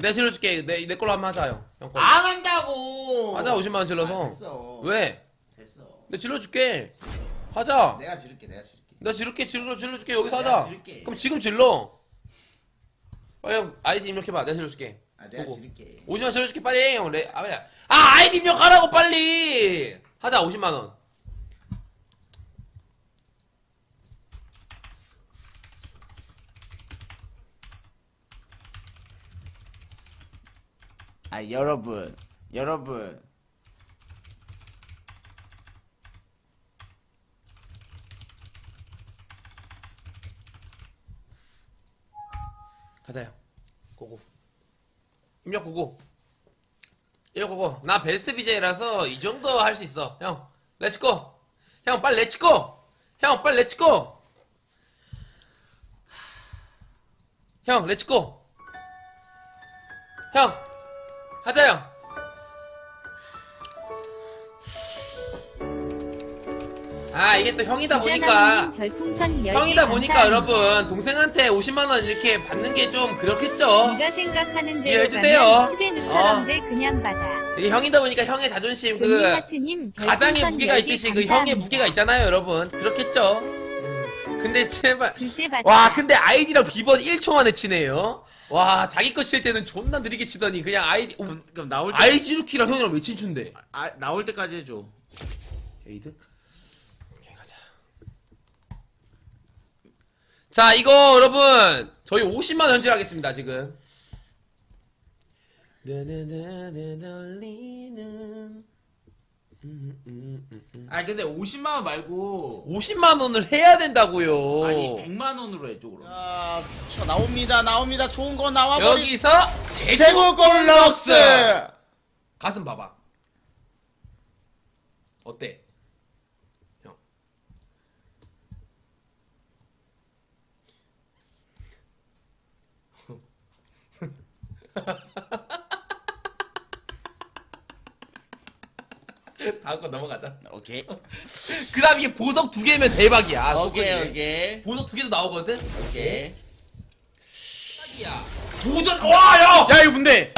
내가 질러줄게. 내, 내 걸로 한번 하자, 형. 형 걸로. 안 한다고. 하자, 50만원 아, 질러서. 됐어. 왜? 됐어. 내가 질러줄게. 하자. 내가 지를게. 내가 지를게. 나 지를게, 질러, 질러줄게. 여기서 내가 하자. 지를게. 그럼 지금 질러. 빨리 형, 아이디 입력해봐. 내가 질러줄게. 아 내가 보고. 지를게. 50만원 질러줄게, 빨리. 형, 레, 아, 빨리. 아, 아이디 입력하라고, 빨리! 하자, 50만원. 아 여러분 여러분 가자, 형. 고고. 입력 고고. 입력 고고. 나 베스트 BJ라서 이 정도 할 수 있어. 형, 렛츠고. 형, 빨리 렛츠고. 형, 빨리 렛츠고. 형, 렛츠고. 형, 형. 아, 이게 또 형이다 보니까. 부자나무님 별풍선 10개 형이다 보니까. 여러분 동생한테 50만 원 이렇게 받는 게 좀 그렇겠죠. 네가 생각하는 대로 이해해주세요. 가면 스베누처럼 어. 돼 그냥 받아. 이게 형이다 보니까 형의 자존심 그 가장의 무게가 10개 있듯이 그 형의. 무게가 있잖아요, 여러분. 그렇겠죠. 음. 근데 제발. 와, 근데 아이디랑 비번 1초 만에 치네요. 와, 자기 거 칠 때는 존나 느리게 치더니 그냥 아이디 어, 그럼, 그럼 나올 때 아이지루키랑 형이랑 왜 친춘데? 아, 나올 때까지 해줘. 게이드? 오케이 가자. 자 이거 여러분 저희 50만 원 현질하겠습니다 지금. 아 근데 50만 원 말고 50만 원을 해야 된다고요. 아니 100만 원으로 해줘 그럼. 자, 저 나옵니다. 나옵니다. 좋은 거 나와버리. 여기서 제국 골럭스. 가슴 봐봐. 어때? 형. 다음 거 넘어가자. 오케이. 그 다음 이게 보석 두 개면 대박이야. 오케이, 똑같이. 오케이. 보석 두 개도 나오거든? 오케이. 대박이야. 도전, 와, 야! 야, 이거 뭔데?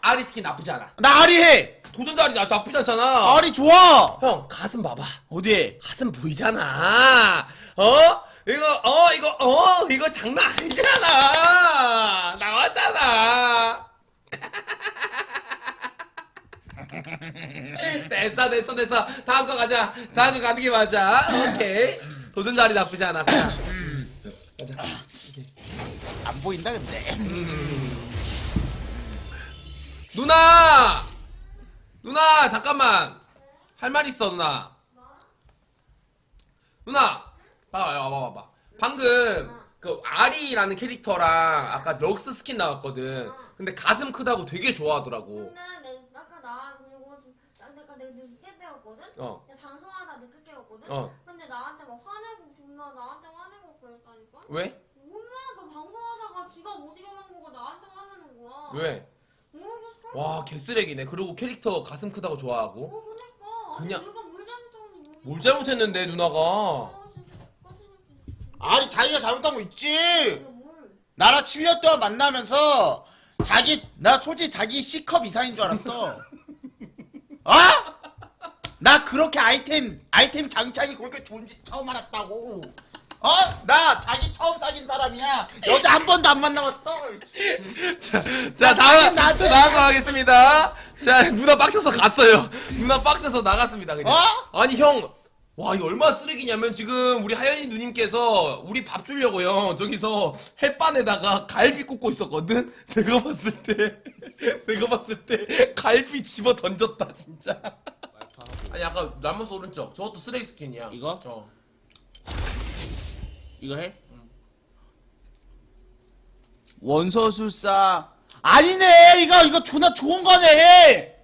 아리 스킨 나쁘지 않아. 나 아리 해. 도전자 아리 나 나쁘지 않잖아. 아리 좋아. 형, 가슴 봐봐. 어디에? 가슴 보이잖아. 어? 이거 어 이거 어 이거 장난 아니잖아. 나왔잖아. 됐어 됐어 됐어. 다음 거 가자. 다음 거 가는 게 맞아. 오케이. 도전 자리 나쁘지 않아. 가자. 가자. 안 보인다 근데. 누나! 누나, 잠깐만. 할 말 있어, 누나. 누나! 봐봐, 와봐, 봐봐. 방금, 그, 아리라는 캐릭터랑 아까 럭스 스킨 나왔거든. 근데 가슴 크다고 되게 좋아하더라고. 근데 내, 아까 나 그리고 나- 내가 내가 늦게 깨웠거든? 어, 방송하다 늦게 깨웠거든? 어. 근데 나한테 막 화내고 존나 나한테 화내고 그랬다니까? 왜? 뭐야 너 방송하다가 지가 못 일어난 거가 나한테 화내는 거야 왜? 모르겠어 와, 개쓰레기네. 그리고 캐릭터 가슴 크다고 좋아하고. 어 그니까 그냥- 아니, 내가 뭘 잘못했는지 모르겠어 뭘 잘못했는데, 누나가. 아, 진짜 똑같은 아리 자기가 잘못한 거 있지. 내가 뭘 나랑 7년 동안 만나면서 자기 나 솔직히 자기 C컵 이상인 줄 알았어. 어? 나 그렇게 아이템 아이템 장착이 그렇게 좋은지 처음 알았다고. 어? 나 자기 처음 사귄 사람이야. 여자 한 번도 안 만나봤어. 자, 자 다음, 나한테- 자, 다음 거 하겠습니다. 자, 누나 빡쳐서 갔어요. 누나 빡쳐서 나갔습니다, 그냥. 어? 아니, 형. 와, 이거 얼마나 쓰레기냐면 지금 우리 하연이 누님께서 우리 밥 주려고요. 저기서 햇반에다가 갈비 굽고 있었거든? 내가 봤을 때, 내가 봤을 때 갈비 집어 던졌다, 진짜. 아니, 아까 라면스 오른쪽. 저것도 쓰레기 스킨이야. 이거? 어. 이거 해? 원서술사 아니네 이거 이거 존나 좋은 거네.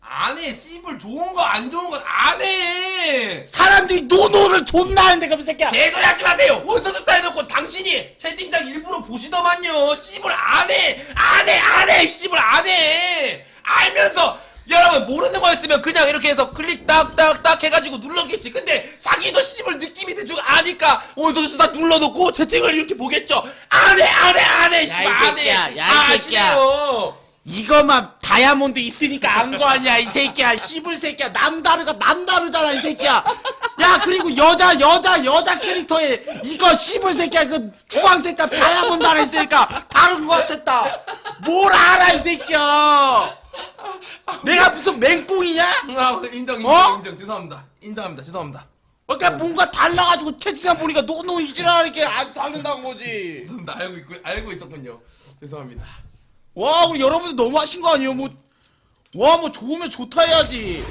안 해, 씨불 좋은 거, 안 좋은 건 안 해! 사람들이 노노를 존나 하는데 그럼 새끼야. 개소리 하지 마세요! 원서도 쌓여놓고 당신이 채팅창 일부러 보시더만요! 씨발 안 해! 안 해! 안 해! 씨발 안 해! 알면서 여러분 모르는 거였으면 그냥 이렇게 해서 클릭 딱딱딱 해가지고 눌렀겠지. 근데 자기도 시집을 느낌이 대충 아니까 원소수 다 눌러놓고 채팅을 이렇게 보겠죠. 안해 안해 안해 야, 씨발 이 새끼야, 야, 이 새끼야. 아시네요 이거만 다이아몬드 있으니까 안 거 아니야 이 새끼야. 씨불 새끼야. 남다르가 남다르잖아 이 새끼야. 야 그리고 여자 여자 여자 캐릭터에 이거 씨불 새끼야. 그 주황색깔 다이아몬드 하나 있으니까 다른 거 같았다. 뭘 알아 이 새끼야. 내가 무슨 맹꽁이냐? 아, 인정 인정 어? 인정. 죄송합니다. 인정합니다. 죄송합니다. 그러니까 뭔가 달라가지고 채팅창 보니까 노노 이지랄하게 안 다른다는 거지. 죄송합니다. 알고 있고 알고 있었군요. 죄송합니다 와 우리 여러분들 너무 하신 거 아니에요? 뭐 와 뭐 좋으면 좋다 해야지.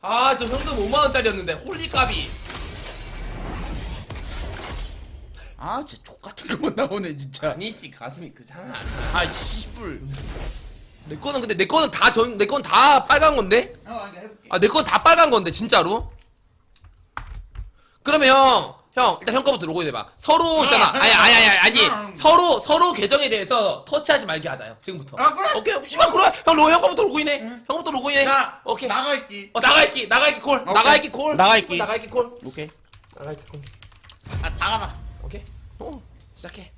아 저 현금 5만원짜리였는데 홀리까비. 아 진짜 족같은 것만 나오네 진짜. 아니지 가슴이 크잖아 아 씨불 내 거는 근데 내 거는 다 전 내 건 다 빨간 건데? 아 내 건 다 빨간 건데 진짜로? 그러면 형, 형 일단 형 거부터 로그인 해봐. 서로 있잖아. 아니 아니 아니 아니 서로 서로 계정에 대해서 터치하지 말게 하자 형 지금부터. 아, 그래? 오케이 씨발 그래. 형 로, 형 거부터 로그인해. 형부터 로그인해. 나 오케이. 나가 있기 어 나가 있기 나가 있기 콜. 나가 있기 콜. 나가 있기. 나가 있기 콜. 오케이 나가 있기 콜. 아 나가봐 오케이. 어 시작해.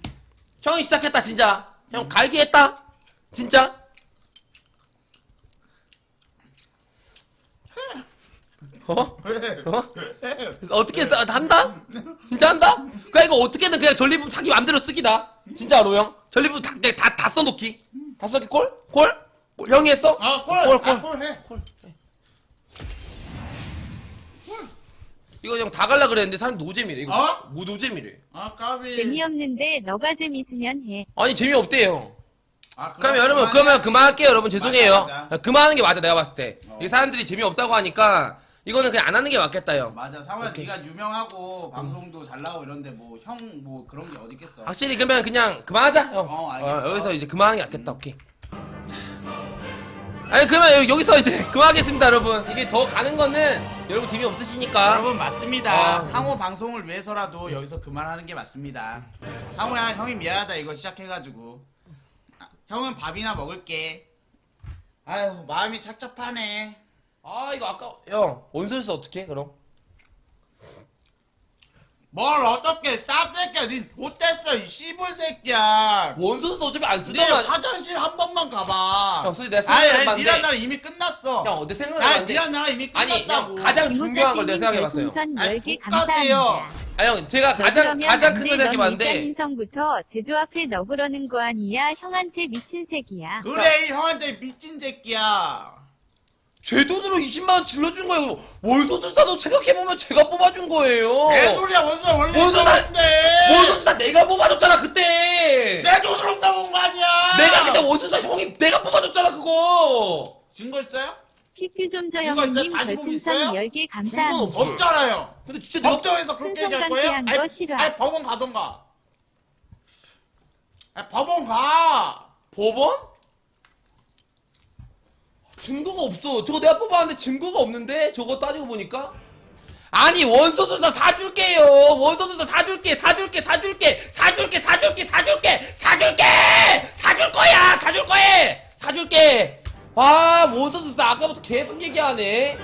형이 시작했다 진짜. 형 갈기 했다. 진짜. 어? 어? 그래서 어떻게 했어? 한다? 진짜 한다? 그냥 이거 어떻게든 그냥 전리품 자기 맘대로 쓰기다. 진짜로 형. 전리품 다, 그냥 다, 다 써놓기. 다 써놓기 콜? 콜? 콜? 형이 했어? 아콜 콜, 콜. 아, 콜해 이거 형 다 갈라 그랬는데 사람 노잼이래. 이거 어? 뭐 노잼이래. 아 까비 재미없는데 너가 재밌으면 해. 아니 재미없대요. 아, 그러면 여러분 그러면 그만할게요 여러분 죄송해요 맞아, 맞아. 그만하는 게 맞아 내가 봤을 때 어. 이 사람들이 재미없다고 하니까 이거는 그냥 안 하는 게 맞겠다 형. 맞아. 상호야 네가 유명하고 방송도 잘 나오고 이런데 뭐 형 뭐 그런 게 어디 있겠어. 확실히 그러면 그냥 그만하자 형. 어, 알겠어. 여기서 이제 그만하는 게 낫겠다 오케이. 자. 아니 그러면 여- 여기서 이제 그만하겠습니다 여러분. 이게 더 가는 거는 여러분 재미 없으시니까. 여러분 맞습니다. 아. 상호 방송을 위해서라도 여기서 그만하는 게 맞습니다. 상호야 형이 미안하다. 이거 시작해가지고. 아, 형은 밥이나 먹을게. 아유 마음이 착잡하네 아 이거 아까 형 원소에서 어떻게 해 그럼? 뭘 어떻게 쌉새끼야? 니 못됐어 이 씨불 새끼야. 원소에서 어차피 안네 쓰더만 화장실 한 번만 가봐. 형 솔직히 내가 아니 생각해 아니 봤는데 니란 나라 이미 끝났어. 형내 생각을 해봤는데 니란 나라 이미 아니 끝났다고. 형 가장 중요한 걸 내가 생각해봤어요. 아니, 10개 똑같아요. 감사합니다. 아 형 제가 가장 그러면 가장 큰 안돼, 걸넌 생각해봤는데 일단 인성부터 제조 앞에 너 그러는 거 아니야 형한테 미친 새끼야. 그래 이 형한테 미친 새끼야 제 돈으로 20만 원 질러준 거예요. 원소술사도 생각해보면 제가 뽑아준 거예요. 개소리야 원수 원래 원수 나- 있었는데 원소술사 내가 뽑아줬잖아 그때. 내 돈으로 따온 거 아니야 내가 그때 원소술사 형이 내가 뽑아줬잖아 그거. 증거 있어요? 저 이거? 다시 보기 별풍선 있어요? 10개 증거는 감사합니다. 없어요. 없잖아요 근데 진짜 내가 법정에서 그렇게 얘기할 거예요? 깡패한 거 아니, 싫어. 아니 법원 가던가 아니, 법원 가 법원? 증거가 없어. 저거 내가 뽑았는데 증거가 없는데 저거 따지고 보니까. 아니 원소술사 사줄게요. 원소술사 사줄게 사줄게 사줄게 사줄게 사줄게 사줄게 사줄게 사줄 거야 사줄 거야 사줄게. 아 원소술사 아까부터 계속 얘기하네.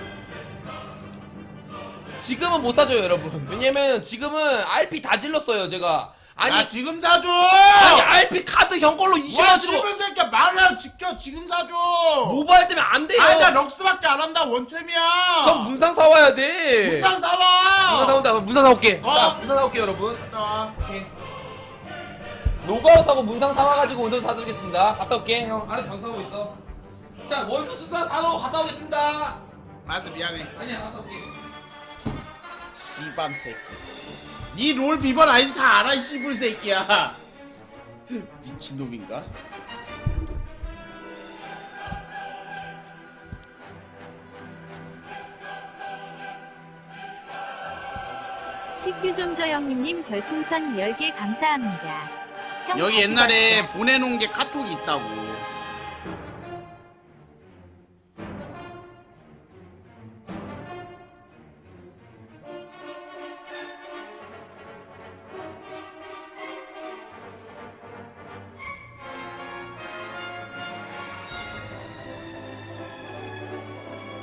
지금은 못 사줘요 여러분. 왜냐면 지금은 RP 다 질렀어요 제가. 아니 아 지금 사줘 아니 RP 카드 형 걸로 20만 와원 주고 씨발 새끼야 말을 지켜 지금 사줘 모바일 때문에 안 돼요. 아니 나 럭스밖에 안 한다 원챔이야 그럼 문상 사와야 돼. 문상 사와 문상 사온다. 그럼 문상 사올게. 어. 자, 문상 사올게 여러분. 나와. 로그아웃하고 문상 사와가지고 원소 사드리겠습니다. 갔다 올게. 형 안에 장수하고 있어. 자 원소 수사 사러 갔다 오겠습니다. 알았어 미안해 아니야 갔다 올게. 씨밤 새끼 니 롤 비번 아이디 다 알아 이 씨불 새끼야 미친놈인가? 퀴큐 좀저 형님 별풍선 10개 감사합니다. 형 여기 옛날에. 보내놓은 게 카톡이 있다고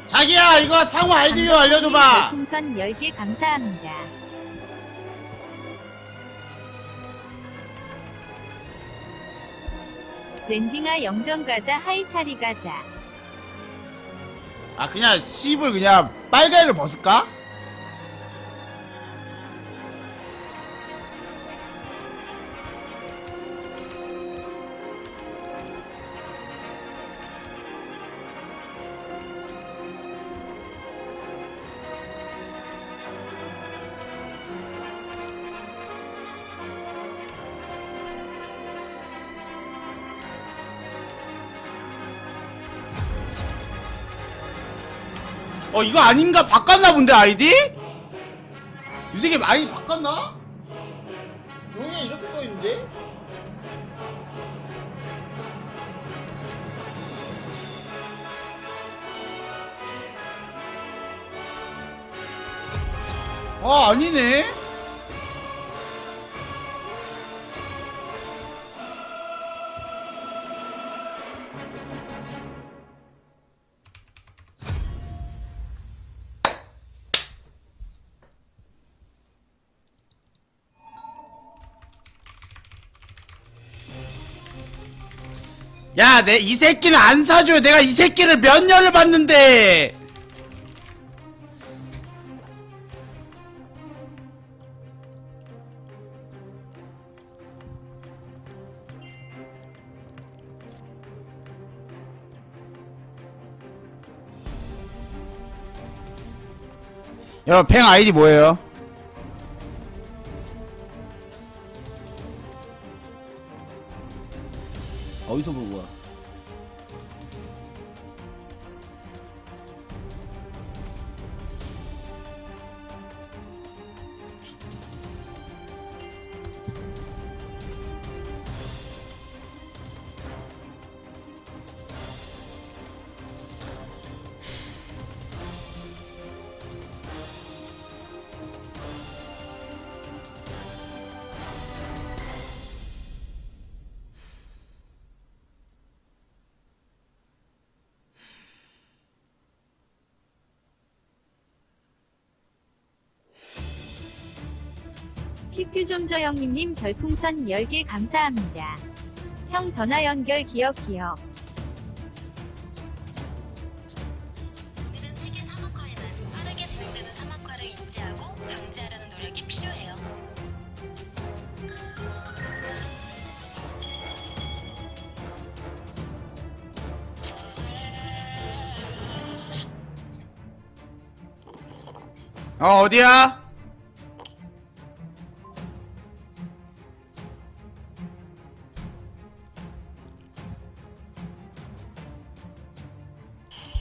자기야 이거 상호 아이디 좀 알려줘봐 풍선 10개 감사합니다. 랜딩아 영정 가자 하이타리 가자. 아 그냥 씹을 그냥 빨간을 벗을까? 어 이거 아닌가 바꿨나 본데 아이디? 이 새끼 아이디 바꿨나? 용이 이렇게 써있는데? 아 아니네 야, 내 이 새끼는 안 사줘요. 내가 이 새끼를 몇 년을 봤는데. 여러분, 팽 아이디 뭐예요? 퀴큐 좀저 형님님 별풍선 10개 감사합니다. 형 전화 연결 기억 기억. 오늘은 세계 사막화에는 빠르게 진행되는 사막화를 인지하고 방지하려는 노력이 필요해요. 어, 어디야?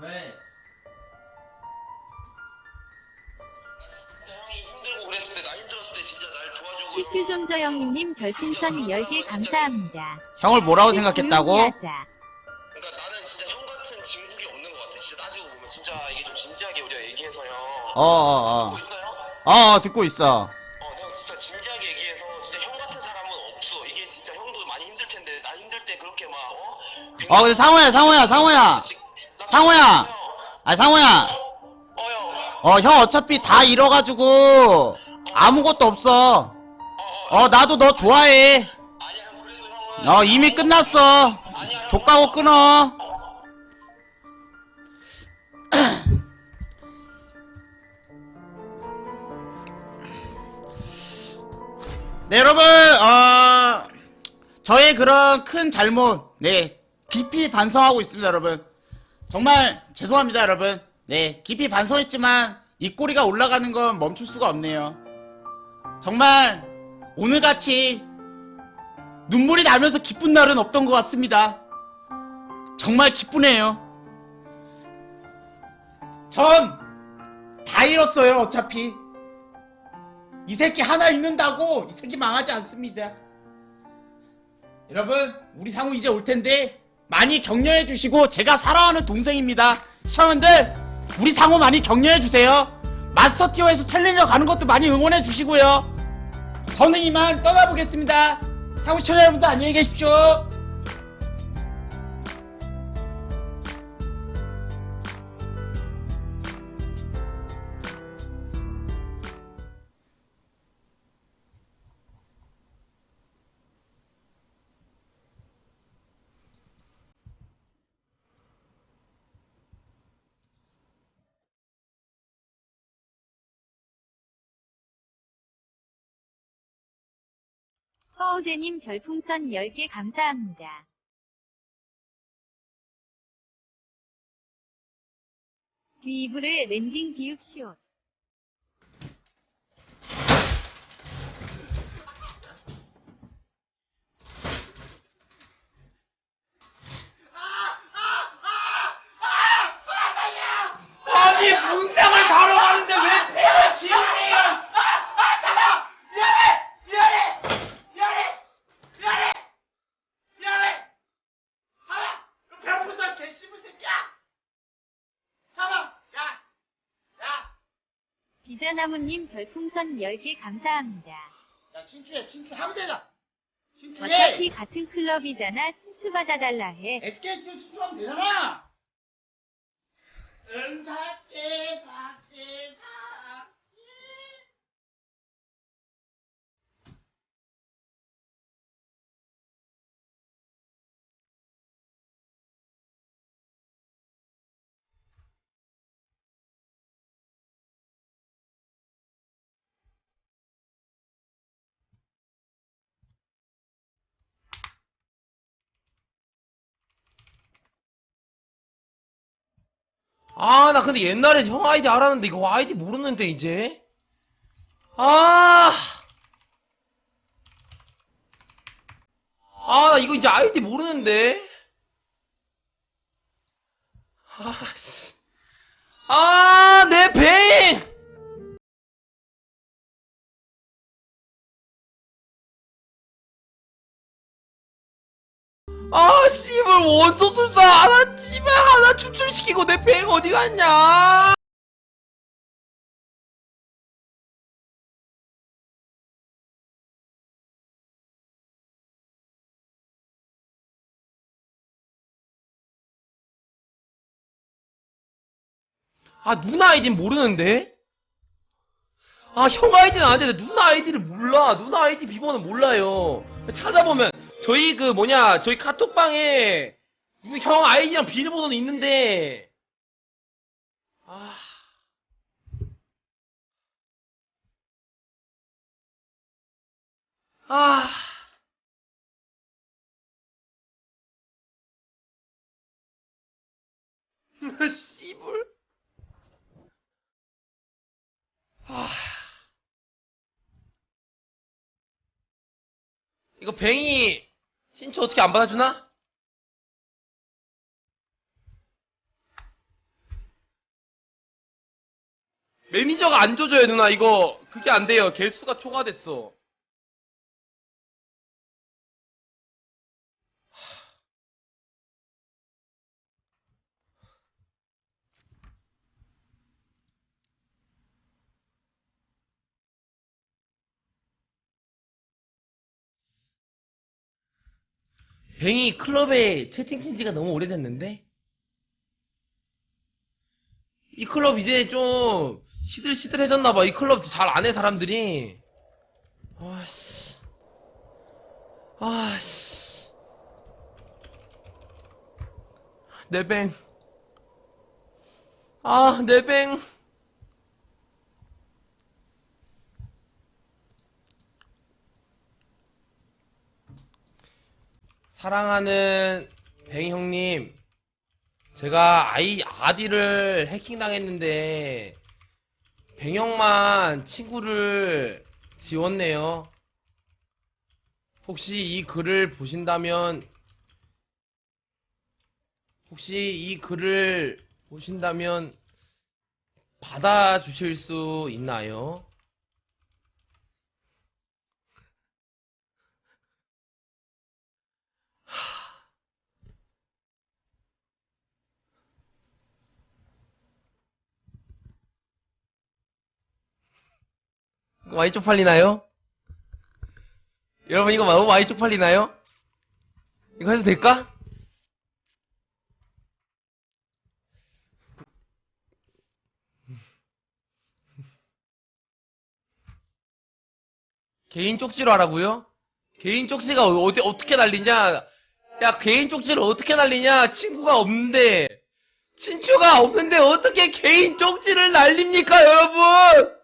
왜? 형이 힘들고 그랬을 때 나 힘들었을 때 진짜 날 도와주고 퀴큐 좀저 형님님 별풍선 10개 감사합니다. 형을 뭐라고 생각했다고? 조용히 하자. 그러니까 나는 진짜 형 같은 친구이 없는 것 같아 진짜 따지고 보면 진짜 이게 좀 진지하게 우리가 얘기해서 형 어어어 듣고 있어요? 어, 어, 듣고 있어. 어 내가 진짜 진지하게 얘기해서 진짜 형 같은 사람은 없어 이게 진짜 형도 많이 힘들 텐데 나 힘들 때 그렇게 막 어? 어, 근데 상호야, 상호야, 상호야. 상호야. 아, 상호야. 어형 어, 형 어차피 다 잃어가지고 아무것도 없어. 어, 나도 너 좋아해. 아니야 형 그래도 형은 어, 이미 끝났어. 아니야 형 족가고 끊어. 네, 여러분, 어, 저의 그런 큰 잘못, 네, 깊이 반성하고 있습니다, 여러분. 정말 죄송합니다, 여러분. 네, 깊이 반성했지만 이 꼬리가 올라가는 건 멈출 수가 없네요. 정말 오늘같이 눈물이 나면서 기쁜 날은 없던 것 같습니다. 정말 기쁘네요. 전 다 잃었어요, 어차피. 이 새끼 하나 잃는다고 이 새끼 망하지 않습니다. 여러분, 우리 상우 이제 올 텐데 많이 격려해 주시고 제가 사랑하는 동생입니다. 시청자분들, 우리 상우 많이 격려해 주세요. 마스터 티어에서 챌린저 가는 것도 많이 응원해 주시고요. 저는 이만 떠나보겠습니다. 상우 시청자 여러분들 안녕히 계십시오. 허우대님 별풍선 10개 감사합니다. 뒤이불을 랜딩 비읍시옷. 아니 문상을 다뤄가는데 왜 폐를 지으세요? 아 잠깐 미안해 미안해 미안해 미안해 미안해 잠깐 너 배고프다 개씹을 새끼야 잠깐 야야 비자나무님 별풍선 10개 감사합니다. 야, 친추해, 친추 하면 되잖아. 친추해! 어차피 같은 클럽이잖아. 친추받아달라 해. SKT 친추하면 되잖아! 응, 삭제, 삭제, 삭제. 아, 나 근데 옛날에 형 아이디 알았는데 이거 아이디 모르는데 이제. 아. 아, 나 이거 이제 아이디 모르는데. 아, 씨. 아, 내 뱅! 씨발, 원소술사 하나, 씨발, 하나 추출시키고 내뱅 어디 갔냐? 아, 누나 아이디는 모르는데? 아, 형 아이디는 아는데 누나 아이디를 몰라. 누나 아이디 비번은 몰라요. 찾아보면 저희 그 뭐냐, 저희 카톡방에 이거 형 아이디랑 비밀번호는 있는데 아. 아. 씨불. 아. 이거 뱅이 신초 어떻게 안 받아주나? 매니저가 안 줘줘요 누나. 이거 그게 안 돼요. 개수가 초과됐어 뱅이 클럽에 채팅 친 지가 너무 오래됐는데? 이 클럽 이제 좀 시들시들해졌나봐. 이 클럽 잘 안 해, 사람들이. 아씨. 아씨. 내 뱅. 아, 내 뱅. 사랑하는 뱅 형님, 제가 아이 아디를 해킹 당했는데 뱅 형만 친구를 지웠네요. 혹시 이 글을 보신다면 혹시 이 글을 보신다면 받아주실 수 있나요? 많이 쪽팔리나요? 여러분 이거 너무 많이 쪽팔리나요? 이거 해도 될까? 개인 쪽지로 하라고요? 개인 쪽지가 어디 어떻게 날리냐? 야 개인 쪽지를 어떻게 날리냐? 친구가 없는데 친추가 없는데 어떻게 개인 쪽지를 날립니까 여러분?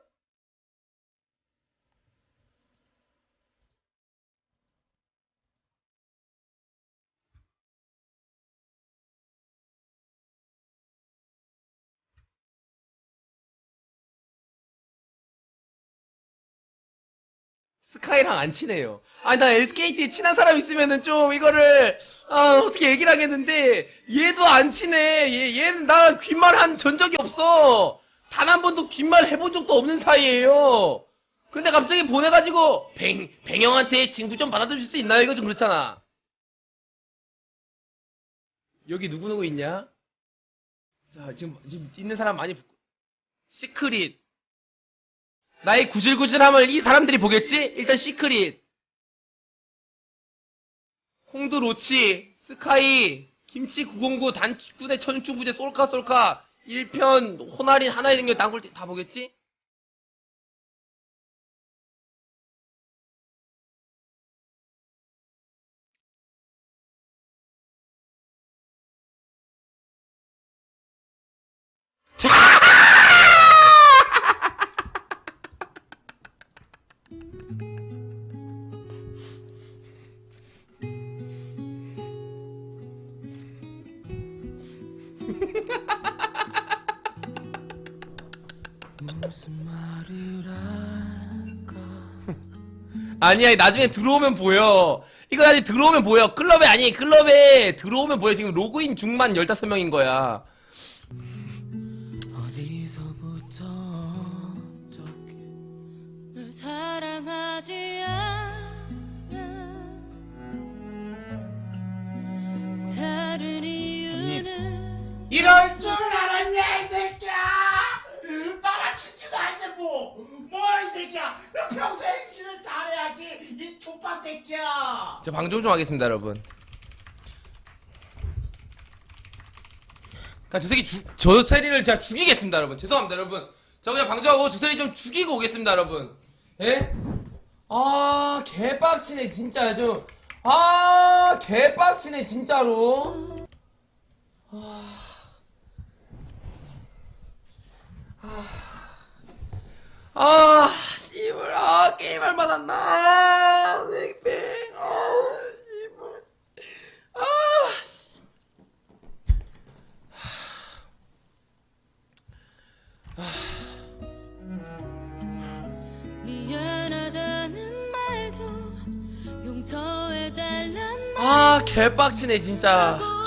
스카이랑 안 친해요. 아니, 나 SKT에 친한 사람 있으면은 좀 이거를, 아, 어떻게 얘기를 하겠는데, 얘도 안 친해. 얘, 얘는 나랑 귓말 한 전 적이 없어. 단 한 번도 귓말 해본 적도 없는 사이예요. 근데 갑자기 보내가지고, 뱅, 뱅형한테 친구 좀 받아줄 수 있나요? 이거 좀 그렇잖아. 여기 누구누구 있냐? 자, 지금, 지금 있는 사람 많이, 붙- 시크릿. 나의 구질구질함을 이 사람들이 보겠지? 일단 시크릿 홍두 로치 스카이 김치 909 단군의 천주부제 쏠카 쏠카 1편 호나린 하나의 능력 단골 다 보겠지? 아니야 나중에 들어오면 보여. 이거 나중에 들어오면 보여. 클럽에 아니 클럽에 들어오면 보여. 지금 로그인 중만 15명인 거야. 널 사랑하지 않아? 다른 이유는 이럴 줄 알았냐 이 새끼야 말아치지도 않는데 뭐뭐야 이 새끼야. 너 평소에 행실을 잘해야지 이 족밥 새끼야. 저 방송 좀 하겠습니다 여러분. 그니까 저 새끼 주, 저 세리를 제가 죽이겠습니다 여러분. 죄송합니다 여러분. 저 그냥 방송하고 저 세리 좀 죽이고 오겠습니다 여러분. 예? 아 개빡치네 진짜 좀아 개빡치네 진짜로. 아, 아, 씨발, 아, 게임을 받았나, 넥뱅, 아, 씨발, 아, 씨. 미안하다는 말도 용서해달란 아, 개빡치네, 진짜. 아,